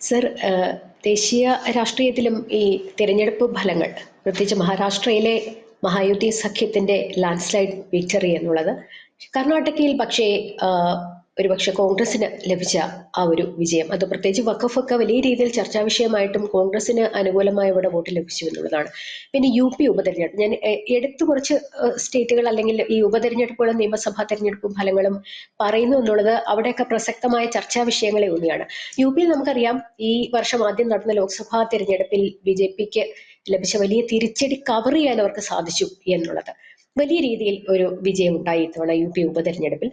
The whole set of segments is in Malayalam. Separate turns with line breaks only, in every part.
സർ ദേശീയ രാഷ്ട്രീയത്തിലും ഈ തിരഞ്ഞെടുപ്പ് ഫലങ്ങൾ പ്രത്യേകിച്ച് മഹാരാഷ്ട്രയിലെ മഹായുതി സഖ്യത്തിന്റെ ലാൻഡ് സ്ലൈഡ് വിക്ടറി എന്നുള്ളത് കർണാടകയിൽ പക്ഷേ ഒരുപക്ഷെ കോൺഗ്രസിന് ലഭിച്ച ആ ഒരു വിജയം. അത് പ്രത്യേകിച്ച് വഖഫൊക്കെ വലിയ രീതിയിൽ ചർച്ചാ വിഷയമായിട്ടും കോൺഗ്രസിന് അനുകൂലമായ ഇവിടെ വോട്ട് ലഭിച്ചു എന്നുള്ളതാണ്. പിന്നെ യു പി ഉപതെരഞ്ഞെടുപ്പ്. ഞാൻ എടുത്തു കുറച്ച് സ്റ്റേറ്റുകൾ അല്ലെങ്കിൽ ഈ ഉപതെരഞ്ഞെടുപ്പുകളും നിയമസഭാ തെരഞ്ഞെടുപ്പും ഫലങ്ങളും പറയുന്നു എന്നുള്ളത് അവിടെയൊക്കെ പ്രസക്തമായ ചർച്ചാ വിഷയങ്ങളെ ഊന്നിയാണ്. യു പിയിൽ നമുക്കറിയാം ഈ വർഷം ആദ്യം നടന്ന ലോക്സഭാ തെരഞ്ഞെടുപ്പിൽ ബി ജെ പിക്ക് ലഭിച്ച വലിയ തിരിച്ചടി കവർ ചെയ്യാൻ അവർക്ക് സാധിച്ചു എന്നുള്ളത്. വലിയ രീതിയിൽ ഒരു വിജയം ഉണ്ടായി ഇത്തവണ യു പി ഉപതെരഞ്ഞെടുപ്പിൽ.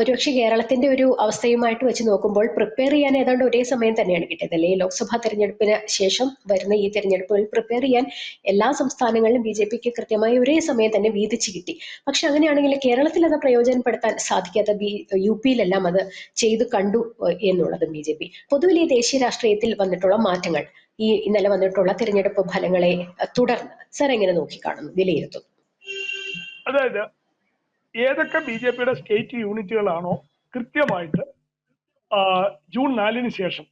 ഒരുപക്ഷെ കേരളത്തിന്റെ ഒരു അവസ്ഥയുമായിട്ട് വെച്ച് നോക്കുമ്പോൾ പ്രിപ്പയർ ചെയ്യാൻ ഏതാണ്ട് ഒരേ സമയം തന്നെയാണ് കിട്ടിയത് അല്ലെ? ലോക്സഭാ തെരഞ്ഞെടുപ്പിന് ശേഷം വരുന്ന ഈ തെരഞ്ഞെടുപ്പുകൾ പ്രിപ്പയർ ചെയ്യാൻ എല്ലാ സംസ്ഥാനങ്ങളിലും ബി ജെ പിക്ക് കൃത്യമായി ഒരേ സമയം തന്നെ വീതിച്ചു കിട്ടി. പക്ഷെ അങ്ങനെയാണെങ്കിൽ കേരളത്തിൽ അത് പ്രയോജനപ്പെടുത്താൻ സാധിക്കാത്ത ബി യു പിയിലെല്ലാം അത് ചെയ്തു കണ്ടു എന്നുള്ളത് ബി ജെ പി. പൊതുവിൽ ഈ ദേശീയ രാഷ്ട്രീയത്തിൽ വന്നിട്ടുള്ള മാറ്റങ്ങൾ ഈ ഇന്നലെ വന്നിട്ടുള്ള തിരഞ്ഞെടുപ്പ് ഫലങ്ങളെ തുടർന്ന് സർ എങ്ങനെ നോക്കിക്കാണുന്നു? വിലയിരുത്തുന്നു.
അതായത് ഏതൊക്കെ ബി ജെ പിയുടെ സ്റ്റേറ്റ് യൂണിറ്റുകളാണോ കൃത്യമായിട്ട് ജൂൺ നാലിന് ശേഷം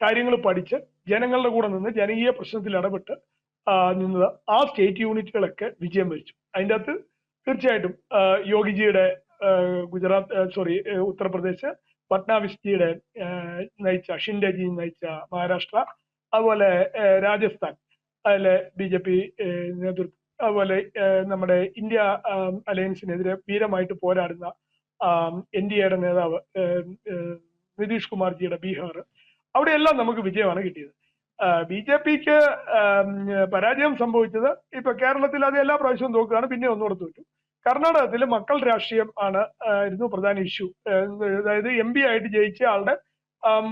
കാര്യങ്ങൾ പഠിച്ച് ജനങ്ങളുടെ കൂടെ നിന്ന് ജനകീയ പ്രശ്നത്തിൽ ഇടപെട്ട് നിന്നത് ആ സ്റ്റേറ്റ് യൂണിറ്റുകളൊക്കെ വിജയം വരിച്ചു. അതിന്റെ അകത്ത് തീർച്ചയായിട്ടും യോഗിജിയുടെ ഗുജറാത്ത് സോറി ഉത്തർപ്രദേശ് ഫട്നാവിസ്ജിയുടെ നയിച്ച ഷിൻഡേജി നയിച്ച മഹാരാഷ്ട്ര അതുപോലെ രാജസ്ഥാൻ അതിലെ ബി ജെ പി നേതൃത്വം. അതുപോലെ നമ്മുടെ ഇന്ത്യ അലയൻസിനെതിരെ വീരമായിട്ട് പോരാടുന്ന എൻ ഡി എയുടെ നേതാവ് നിതീഷ് കുമാർജിയുടെ ബീഹാർ. അവിടെയെല്ലാം നമുക്ക് വിജയമാണ് കിട്ടിയത്. ബി ജെ പിക്ക് പരാജയം സംഭവിച്ചത് ഇപ്പൊ കേരളത്തിൽ അത് എല്ലാ പ്രാവശ്യവും നോക്കുകയാണ് പിന്നെ ഒന്നുകൂടെ തോറ്റു കർണാടകത്തിൽ മക്കൾ രാഷ്ട്രീയം ആണ് ആയിരുന്നു പ്രധാന ഇഷ്യൂ. അതായത് എം പി ആയിട്ട് ജയിച്ച ആളുടെ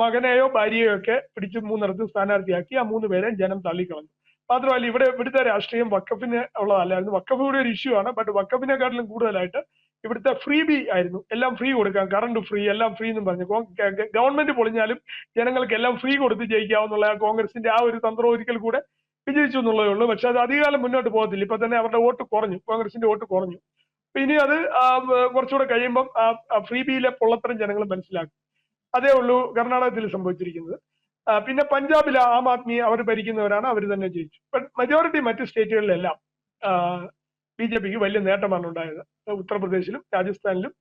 മകനെയോ ഭാര്യയോ ഒക്കെ പിടിച്ച് മൂന്നിടത്ത് സ്ഥാനാർത്ഥിയാക്കി ആ മൂന്ന് പേരെ ജനം തള്ളിക്കളഞ്ഞു. മാത്രമല്ല ഇവിടെ ഇവിടുത്തെ രാഷ്ട്രീയം വക്കഫിന് ഉള്ളതല്ലായിരുന്നു വക്കഫ് കൂടി ഒരു ഇഷ്യൂ ആണ്. ബട്ട് വക്കഫിനെക്കാട്ടിലും കൂടുതലായിട്ട് ഇവിടുത്തെ ഫ്രീ ബി ആയിരുന്നു. എല്ലാം ഫ്രീ കൊടുക്കാം. കറണ്ട് ഫ്രീ എല്ലാം ഫ്രീ എന്നും പറഞ്ഞു. ഗവൺമെന്റ് പൊളിഞ്ഞാലും ജനങ്ങൾക്ക് എല്ലാം ഫ്രീ കൊടുത്ത് ജയിക്കാവുന്നുള്ള കോൺഗ്രസിന്റെ ആ ഒരു തന്ത്രം ഒരിക്കൽ കൂടെ വിജയിച്ചു എന്നുള്ളതേ ഉള്ളൂ. പക്ഷെ അത് അധികകാലം മുന്നോട്ട് പോകത്തില്ല. ഇപ്പൊ തന്നെ അവരുടെ വോട്ട് കുറഞ്ഞു. കോൺഗ്രസിന്റെ വോട്ട് കുറഞ്ഞു. ഇനി അത് കുറച്ചുകൂടെ കഴിയുമ്പം ഫ്രീ ബിയിലെ പൊള്ളത്തരം ജനങ്ങൾ മനസ്സിലാക്കും. അതേ ഉള്ളൂ കർണാടകത്തിൽ സംഭവിച്ചിരിക്കുന്നത്. പിന്നെ പഞ്ചാബിൽ ആം ആദ്മി അവർ ഭരിക്കുന്നവരാണ് അവർ തന്നെ ജയിച്ചു. ബട്ട് മെജോറിറ്റി മറ്റ് സ്റ്റേറ്റുകളിലെല്ലാം ബി ജെ പിക്ക് വലിയ നേട്ടമാണ് ഉണ്ടായത്. ഉത്തർപ്രദേശിലും രാജസ്ഥാനിലും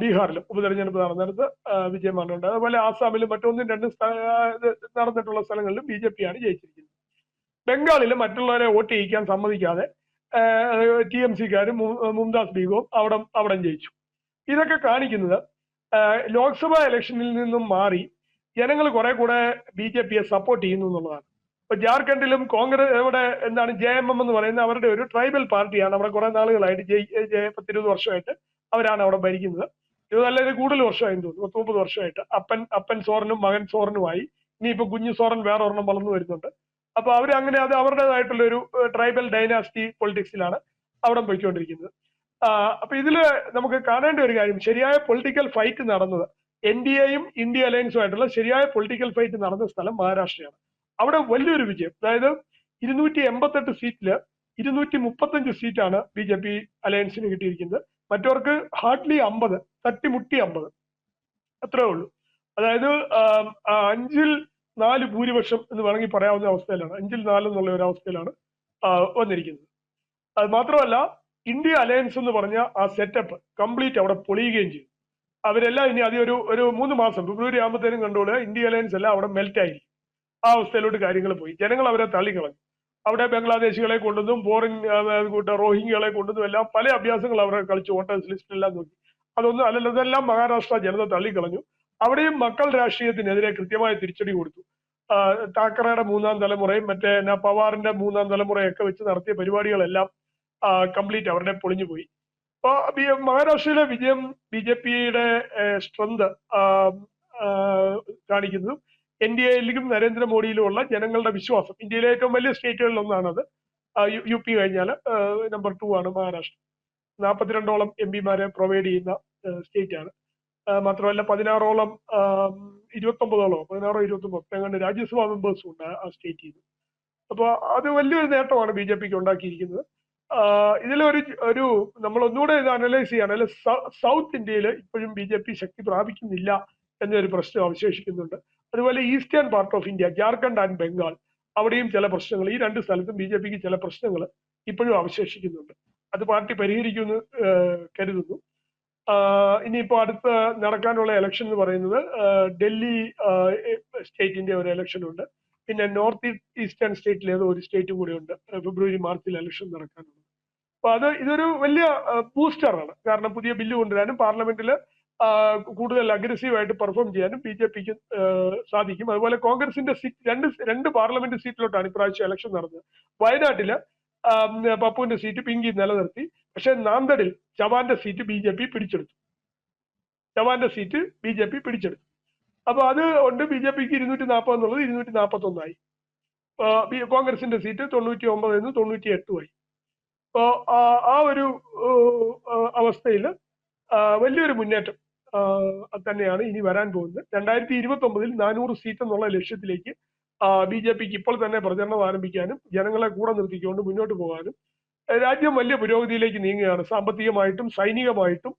ബീഹാറിലും ഉപതെരഞ്ഞെടുപ്പ് നടന്നിടത്ത് വിജയമാണ് ഉണ്ടായത്. അതുപോലെ ആസാമിലും മറ്റൊന്നും രണ്ടും നടന്നിട്ടുള്ള സ്ഥലങ്ങളിലും ബി ജെ പിയാണ് ജയിച്ചിരിക്കുന്നത്. ബംഗാളിൽ മറ്റുള്ളവരെ വോട്ട് ചെയ്യിക്കാൻ സമ്മതിക്കാതെ ടി എം സിക്കാരും മുംതാസ് ബീഗവും അവിടെ അവിടെ ജയിച്ചു. ഇതൊക്കെ കാണിക്കുന്നത് ലോക്സഭാ ഇലക്ഷനിൽ നിന്നും മാറി ജനങ്ങൾ കുറെ കൂടെ ബി ജെ പിയെ സപ്പോർട്ട് ചെയ്യുന്നു എന്നുള്ളതാണ്. ഇപ്പൊ ജാർഖണ്ഡിലും കോൺഗ്രസ് ഇവിടെ എന്താണ് ജെ എം എം എന്ന് പറയുന്ന അവരുടെ ഒരു ട്രൈബൽ പാർട്ടിയാണ് അവിടെ കുറെ നാളുകളായിട്ട് ജയ് പത്തിരുപത് വർഷമായിട്ട് അവരാണ് അവിടെ ഭരിക്കുന്നത്. ഇരുപതല്ല കൂടുതൽ വർഷമായി തോന്നുന്നു. പത്ത് മുപ്പത് വർഷമായിട്ട്. അപ്പൻ അപ്പൻ സോറനും മകൻ സോറനുമായി. ഇനിയിപ്പോ കുഞ്ഞു സോറൻ വേറെ ഒരെണ്ണം വളർന്നു വരുന്നുണ്ട്. അപ്പൊ അവർ അങ്ങനെ അത് അവരുടേതായിട്ടുള്ള ഒരു ട്രൈബൽ ഡൈനാസ്റ്റി പൊളിറ്റിക്സിലാണ് അവിടെ പോയിക്കൊണ്ടിരിക്കുന്നത്. അപ്പൊ ഇതിൽ നമുക്ക് കാണേണ്ട ഒരു കാര്യം ശരിയായ പൊളിറ്റിക്കൽ ഫൈറ്റ് നടന്നത് എൻ ഡി എയും ഇന്ത്യ അലയൻസുമായിട്ടുള്ള ശരിയായ പൊളിറ്റിക്കൽ ഫൈറ്റ് നടന്ന സ്ഥലം മഹാരാഷ്ട്രയാണ്. അവിടെ വലിയൊരു വിജയം. അതായത് ഇരുന്നൂറ്റി എൺപത്തെട്ട് സീറ്റിൽ ഇരുന്നൂറ്റി മുപ്പത്തഞ്ച് സീറ്റാണ് ബി ജെ പി അലയൻസിന് കിട്ടിയിരിക്കുന്നത്. മറ്റവർക്ക് ഹാർഡ്ലി അമ്പത് തട്ടിമുട്ടി അമ്പത്. അത്രേ ഉള്ളൂ. അതായത് അഞ്ചിൽ നാല് ഭൂരിപക്ഷം എന്ന് വേണമെങ്കിൽ പറയാവുന്ന അവസ്ഥയിലാണ്. അഞ്ചിൽ നാല് എന്നുള്ള ഒരു അവസ്ഥയിലാണ് വന്നിരിക്കുന്നത്. അത് മാത്രമല്ല ഇന്ത്യ അലയൻസ് എന്ന് പറഞ്ഞ ആ സെറ്റപ്പ് കംപ്ലീറ്റ് അവിടെ പൊളിയുകയും ചെയ്തു. അവരെല്ലാം ഇനി അതി ഒരു ഒരു മൂന്ന് മാസം ഫെബ്രുവരി ആകുമ്പോഴത്തേനും കണ്ടോൾ ഇന്ത്യ അലയൻസ് എല്ലാം അവിടെ മെൽറ്റ് ആയി ആ അവസ്ഥയിലോട്ട് കാര്യങ്ങൾ പോയി. ജനങ്ങൾ അവരെ തള്ളിക്കളഞ്ഞു അവിടെ ബംഗ്ലാദേശികളെ കൊണ്ടുവന്നും ഫോറിൻ റോഹിംഗ്യകളെ കൊണ്ടുവന്നും എല്ലാം പല അഭ്യാസങ്ങൾ അവരെ കളിച്ചു വോട്ടേഴ്സ് ലിസ്റ്റിലെല്ലാം നോക്കി. അതൊന്നും അല്ലല്ലോ ഇതെല്ലാം മഹാരാഷ്ട്ര ജനത തള്ളിക്കളഞ്ഞു അവിടെയും മക്കൾ രാഷ്ട്രീയത്തിനെതിരെ കൃത്യമായ തിരിച്ചടി കൊടുത്തു. താക്കറയുടെ മൂന്നാം തലമുറയും മറ്റേ പവാറിന്റെ മൂന്നാം തലമുറയൊക്കെ വെച്ച് നടത്തിയ പരിപാടികളെല്ലാം കംപ്ലീറ്റ് അവരുടെ പൊളിഞ്ഞു പോയി. മഹാരാഷ്ട്രയിലെ വിജയം ബി ജെ പിയുടെ സ്ട്രെങ്ത് കാണിക്കുന്നതും എൻ ഡി എയിലും നരേന്ദ്രമോദിയിലുമുള്ള ജനങ്ങളുടെ വിശ്വാസം. ഇന്ത്യയിലെ ഏറ്റവും വലിയ സ്റ്റേറ്റുകളിൽ ഒന്നാണത് യു പി കഴിഞ്ഞാൽ നമ്പർ ടു ആണ് മഹാരാഷ്ട്ര. നാൽപ്പത്തിരണ്ടോളം എം പിമാരെ പ്രൊവൈഡ് ചെയ്യുന്ന സ്റ്റേറ്റ് ആണ് മാത്രമല്ല പതിനാറോളം ഇരുപത്തൊമ്പതോളം പതിനാറോ ഇരുപത്തൊമ്പത് എങ്ങാണ്ട് രാജ്യസഭാ മെമ്പേഴ്സും ഉണ്ട് ആ സ്റ്റേറ്റിൽ അപ്പോൾ അത് വലിയൊരു നേട്ടമാണ് ബി ജെ പിക്ക് ഉണ്ടാക്കിയിരിക്കുന്നത്. ഇതിലൊരു ഒരു നമ്മൾ ഒന്നുകൂടെ ഇത് അനലൈസ് ചെയ്യുകയാണെങ്കിൽ സൗത്ത് ഇന്ത്യയിൽ ഇപ്പോഴും ബി ജെ പി ശക്തി പ്രാപിക്കുന്നില്ല എന്നൊരു പ്രശ്നം അവശേഷിക്കുന്നുണ്ട്. അതുപോലെ eastern part of India Jharkhand and Bengal അവിടെയും ചില പ്രശ്നങ്ങൾ ഈ രണ്ട് സ്ഥലത്തും ബി ജെ പിക്ക് ചില പ്രശ്നങ്ങൾ ഇപ്പോഴും അവശേഷിക്കുന്നുണ്ട്. അത് പാർട്ടി പരിഹരിക്കുമെന്ന് കരുതുന്നു. ഇനിയിപ്പോൾ ഇനിയിപ്പോ അടുത്ത നടക്കാനുള്ള ഇലക്ഷൻ എന്ന് പറയുന്നത് ഡൽഹി സ്റ്റേറ്റിന്റെ ഒരു ഇലക്ഷൻ ഉണ്ട്. പിന്നെ നോർത്ത് ഈസ്റ്റേൺ സ്റ്റേറ്റിൽ ഏതോ ഒരു സ്റ്റേറ്റ് കൂടി ഉണ്ട്. ഫെബ്രുവരി മാർച്ചിൽ ഇലക്ഷൻ നടക്കാനുണ്ട് അപ്പൊ അത് ഇതൊരു വലിയ ബൂസ്റ്റർ ആണ് കാരണം പുതിയ ബില്ല് കൊണ്ടുവരാനും പാർലമെന്റിൽ കൂടുതൽ അഗ്രസീവായിട്ട് പെർഫോം ചെയ്യാനും ബി ജെ പിക്ക് സാധിക്കും. അതുപോലെ കോൺഗ്രസിന്റെ സീറ്റ് രണ്ട് രണ്ട് പാർലമെന്റ് സീറ്റിലോട്ടാണ് ഇപ്രാവശ്യം എലക്ഷൻ നടന്നത്. വയനാട്ടിൽ പപ്പുവിന്റെ സീറ്റ് പിങ്കി നിലനിർത്തി. പക്ഷെ നാന്തടിൽ ചവാന്റെ സീറ്റ് ബി ജെ പി പിടിച്ചെടുത്തു. ചവാന്റെ സീറ്റ് ബി ജെ പി പിടിച്ചെടുത്തു. അപ്പൊ അത് ഉണ്ട് ബി ജെ പിക്ക് ഇരുന്നൂറ്റി നാൽപ്പത് എന്നുള്ളത് ഇരുന്നൂറ്റി നാൽപ്പത്തി ഒന്നായി കോൺഗ്രസിന്റെ സീറ്റ് തൊണ്ണൂറ്റി ഒമ്പത് നിന്ന് തൊണ്ണൂറ്റി എട്ടുമായി അപ്പോ ആ ഒരു അവസ്ഥയിൽ വലിയൊരു മുന്നേറ്റം തന്നെയാണ് ഇനി വരാൻ പോകുന്നത്. രണ്ടായിരത്തി ഇരുപത്തി ഒമ്പതിൽ നാനൂറ് സീറ്റ് എന്നുള്ള ലക്ഷ്യത്തിലേക്ക് ബി ജെ പിക്ക് ഇപ്പോൾ തന്നെ പ്രചരണം ആരംഭിക്കാനും ജനങ്ങളെ കൂടെ നിർത്തിക്കൊണ്ട് മുന്നോട്ട് പോകാനും രാജ്യം വലിയ പുരോഗതിയിലേക്ക് നീങ്ങുകയാണ്. സാമ്പത്തികമായിട്ടും സൈനികമായിട്ടും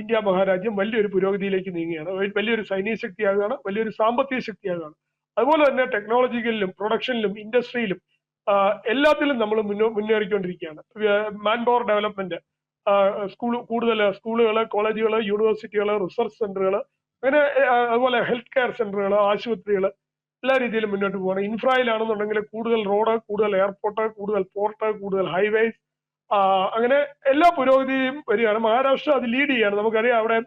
ഇന്ത്യ മഹാരാജ്യം വലിയൊരു പുരോഗതിയിലേക്ക് നീങ്ങുകയാണ്. വലിയൊരു സൈനിക ശക്തിയാകുകയാണ് വലിയൊരു സാമ്പത്തിക ശക്തിയാകുകയാണ്. അതുപോലെ തന്നെ ടെക്നോളജിക്കലിലും പ്രൊഡക്ഷനിലും ഇൻഡസ്ട്രിയിലും എല്ലാത്തിലും നമ്മൾ മുന്നോ മുന്നേറിക്കൊണ്ടിരിക്കുകയാണ്. മാൻ പവർ ഡെവലപ്മെന്റ് സ്കൂൾ കൂടുതൽ സ്കൂളുകൾ കോളേജുകൾ യൂണിവേഴ്സിറ്റികൾ റിസർച്ച് സെന്ററുകൾ അങ്ങനെ അതുപോലെ ഹെൽത്ത് കെയർ സെന്ററുകൾ ആശുപത്രികൾ എല്ലാ രീതിയിലും മുന്നോട്ട് പോകണം ഇൻഫ്രായിലാണെന്നുണ്ടെങ്കിൽ കൂടുതൽ റോഡ് കൂടുതൽ എയർപോർട്ട് കൂടുതൽ പോർട്ട് കൂടുതൽ ഹൈവേസ് അങ്ങനെ എല്ലാ പുരോഗതിയും വരികയാണ്. മഹാരാഷ്ട്ര അത് ലീഡ് ചെയ്യാണ്. നമുക്കറിയാം അവിടെ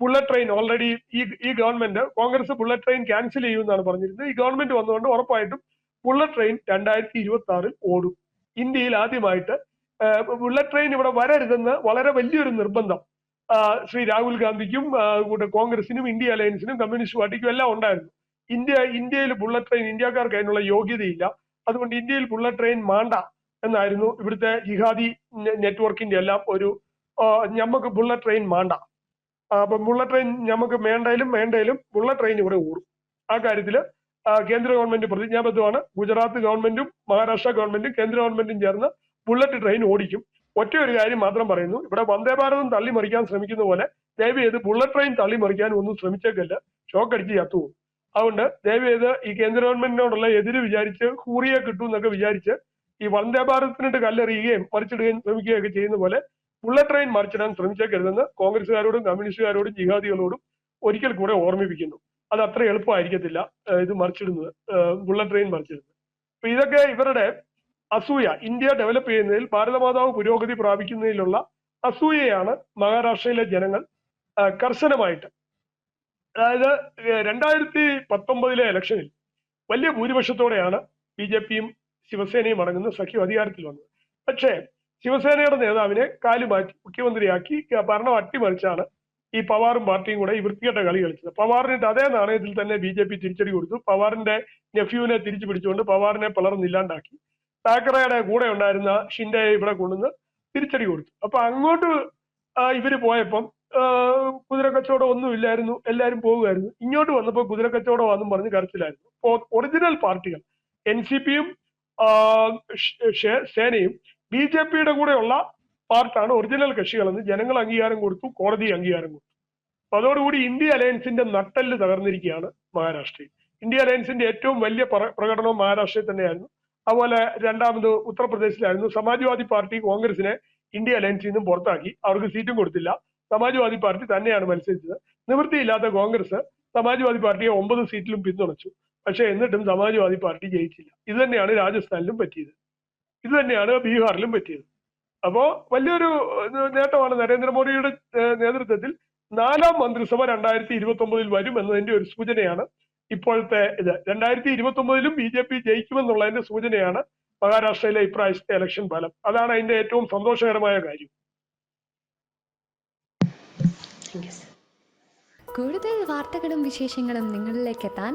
ബുള്ളറ്റ് ട്രെയിൻ ഓൾറെഡി ഈ ഈ government Congress bullet train cancel ചെയ്യുമെന്നാണ് പറഞ്ഞിരുന്നത്. ഈ ഗവൺമെന്റ് വന്നുകൊണ്ട് ഉറപ്പായിട്ടും ബുള്ളറ്റ് ട്രെയിൻ രണ്ടായിരത്തി ഇരുപത്തി ആറിൽ ഓടും. ഇന്ത്യയിൽ ആദ്യമായിട്ട് ബുള്ളറ്റ് ട്രെയിൻ ഇവിടെ വരരുതെന്ന് വളരെ വലിയൊരു നിർബന്ധം. ശ്രീ രാഹുൽ ഗാന്ധിക്കും കൂടെ കോൺഗ്രസിനും ഇന്ത്യ അലയൻസിനും കമ്മ്യൂണിസ്റ്റ് പാർട്ടിക്കും എല്ലാം ഉണ്ടായിരുന്നു. ഇന്ത്യ ഇന്ത്യയിൽ ബുള്ളറ്റ് ട്രെയിൻ ഇന്ത്യക്കാർക്ക് അതിനുള്ള യോഗ്യതയില്ല. അതുകൊണ്ട് ഇന്ത്യയിൽ ബുള്ളറ്റ് ട്രെയിൻ മാണ്ട. എന്നായിരുന്നു ഇവിടുത്തെ ജിഹാദി നെറ്റ്വർക്കിന്റെ എല്ലാം ഒരു ഞമ്മക്ക് ബുള്ളറ്റ് ട്രെയിൻ വേണ്ട അപ്പൊ ബുള്ളറ്റ് ട്രെയിൻ ഞമ്മക്ക് വേണ്ടയിലും വേണ്ടയിലും ബുള്ളറ്റ് ട്രെയിൻ ഇവിടെ ഊറും. ആ കാര്യത്തിൽ കേന്ദ്ര ഗവൺമെന്റ് പ്രതിജ്ഞാബദ്ധമാണ് ഗുജറാത്ത് ഗവൺമെന്റും മഹാരാഷ്ട്ര ഗവൺമെന്റും കേന്ദ്ര ഗവൺമെന്റും ചേർന്ന് ബുള്ളറ്റ് ട്രെയിൻ ഓടിക്കും. ഒറ്റ ഒരു കാര്യം മാത്രം പറയുന്നു. ഇവിടെ വന്ദേ ഭാരതം തള്ളിമറിക്കാൻ ശ്രമിക്കുന്ന പോലെ ദയവ് ചെയ്ത് ബുള്ളറ്റ് ട്രെയിൻ തള്ളിമറിക്കാനും ഒന്നും ശ്രമിച്ചേക്കല്ല. ഷോക്ക് അടിച്ച് ചത്തുപോകും അതുകൊണ്ട് ദയവ് ചെയ്ത് ഈ കേന്ദ്ര ഗവൺമെന്റിനോടുള്ള എതിര് വിചാരിച്ച് ഹൂറിയെ കിട്ടും എന്നൊക്കെ വിചാരിച്ച് ഈ വന്ദേ ഭാരതത്തിനിട്ട് കല്ലെറിയുകയും മറിച്ചിടുകയും ശ്രമിക്കുകയൊക്കെ ചെയ്യുന്ന പോലെ ബുള്ളറ്റ് ട്രെയിൻ മറിച്ചിടാൻ ശ്രമിച്ചേക്കരുതെന്ന് കോൺഗ്രസ്സുകാരോടും കമ്മ്യൂണിസ്റ്റുകാരോടും ജിഹാദികളോടും ഒരിക്കൽ കൂടെ ഓർമ്മിപ്പിക്കുന്നു. അത് അത്ര എളുപ്പമായിരിക്കത്തില്ല ഇത് മറിച്ചിടുന്നത് ബുള്ളറ്റ് ട്രെയിൻ മറിച്ചിടുന്നത് അപ്പൊ ഇതൊക്കെ ഇവരുടെ അസൂയ ഇന്ത്യ ഡെവലപ്പ് ചെയ്യുന്നതിൽ ഭാരതമാതാവ് പുരോഗതി പ്രാപിക്കുന്നതിലുള്ള അസൂയയാണ് മഹാരാഷ്ട്രയിലെ ജനങ്ങൾ കർശനമായിട്ട്. അതായത് രണ്ടായിരത്തി പത്തൊമ്പതിലെ ഇലക്ഷനിൽ വലിയ ഭൂരിപക്ഷത്തോടെയാണ് ബി ജെ പിയും ശിവസേനയും അടങ്ങുന്ന സഖ്യം അധികാരത്തിൽ വന്നത് പക്ഷേ ശിവസേനയുടെ നേതാവിനെ കാലുമാറ്റി മുഖ്യമന്ത്രിയാക്കി ഭരണം അട്ടിമറിച്ചാണ് ഈ പവാറും പാർട്ടിയും കൂടെ ഈ വൃത്തികെട്ട കളി കളിച്ചത്. പവാറിനിട്ട് അതേ നാണയത്തിൽ തന്നെ ബി ജെ പി തിരിച്ചടി കൊടുത്തു. പവാറിന്റെ നെഫ്യൂവിനെ തിരിച്ചു പിടിച്ചുകൊണ്ട് പവാറിനെ പിളർന്നില്ലാണ്ടാക്കി താക്കറയുടെ കൂടെ ഉണ്ടായിരുന്ന ഷിൻഡയെ ഇവിടെ കൊണ്ടുവന്ന് തിരിച്ചടി കൊടുത്തു. അപ്പൊ അങ്ങോട്ട് ഇവർ പോയപ്പം കുതിരക്കച്ചവടം കുതിര കച്ചവടം ഒന്നും ഇല്ലായിരുന്നു. എല്ലാവരും പോകുമായിരുന്നു. ഇങ്ങോട്ട് വന്നപ്പോൾ കുതിര കച്ചവടം ആണെന്നും പറഞ്ഞ് കരച്ചിലായിരുന്നു. ഒറിജിനൽ പാർട്ടികൾ. എൻ സി പിയും സേനയും ബി ജെ പിയുടെ കൂടെയുള്ള പാർട്ടാണ് ഒറിജിനൽ കക്ഷികളെന്ന് ജനങ്ങൾ അംഗീകാരം കൊടുത്തു കോടതി അംഗീകാരം കൊടുത്തു. അപ്പൊ അതോടുകൂടി ഇന്ത്യ അലയൻസിന്റെ നട്ടെല്ല് തകർന്നിരിക്കുകയാണ് മഹാരാഷ്ട്രയിൽ. ഇന്ത്യ അലയൻസിന്റെ ഏറ്റവും വലിയ പ്രകടനം മഹാരാഷ്ട്രയിൽ തന്നെയായിരുന്നു. അതുപോലെ രണ്ടാമത് ഉത്തർപ്രദേശിലായിരുന്നു. സമാജ്വാദി പാർട്ടി കോൺഗ്രസിനെ ഇന്ത്യ അലയൻസിൽ നിന്നും പുറത്താക്കി. അവർക്ക് സീറ്റും കൊടുത്തില്ല. സമാജ്വാദി പാർട്ടി തന്നെയാണ് മത്സരിച്ചത്. നിവൃത്തിയില്ലാത്ത കോൺഗ്രസ് സമാജ്വാദി പാർട്ടിയെ ഒമ്പത് സീറ്റിലും പിന്തുണച്ചു. പക്ഷെ എന്നിട്ടും സമാജ്വാദി പാർട്ടി ജയിച്ചില്ല. ഇത് തന്നെയാണ് രാജസ്ഥാനിലും പറ്റിയത്. ഇത് തന്നെയാണ് ബീഹാറിലും പറ്റിയത്. അപ്പോ വലിയൊരു നേട്ടമാണ് നരേന്ദ്രമോദിയുടെ നേതൃത്വത്തിൽ നാലാം മന്ത്രിസഭ രണ്ടായിരത്തി ഇരുപത്തി ഒമ്പതിൽ വരും എന്നതിന്റെ ഒരു സൂചനയാണ് ഇപ്പോഴത്തെ ഇത്. രണ്ടായിരത്തി ഇരുപത്തി ഒമ്പതിലും ബി ജെ പി ജയിക്കുമെന്നുള്ളതിന്റെ സൂചനയാണ് മഹാരാഷ്ട്രയിലെ ഇപ്രാവശ്യത്തെ ഇലക്ഷൻ ഫലം. അതാണ് അതിന്റെ ഏറ്റവും സന്തോഷകരമായ കാര്യം.
കൂടുതൽ വാർത്തകളും വിശേഷങ്ങളും നിങ്ങളിലേക്ക് എത്താൻ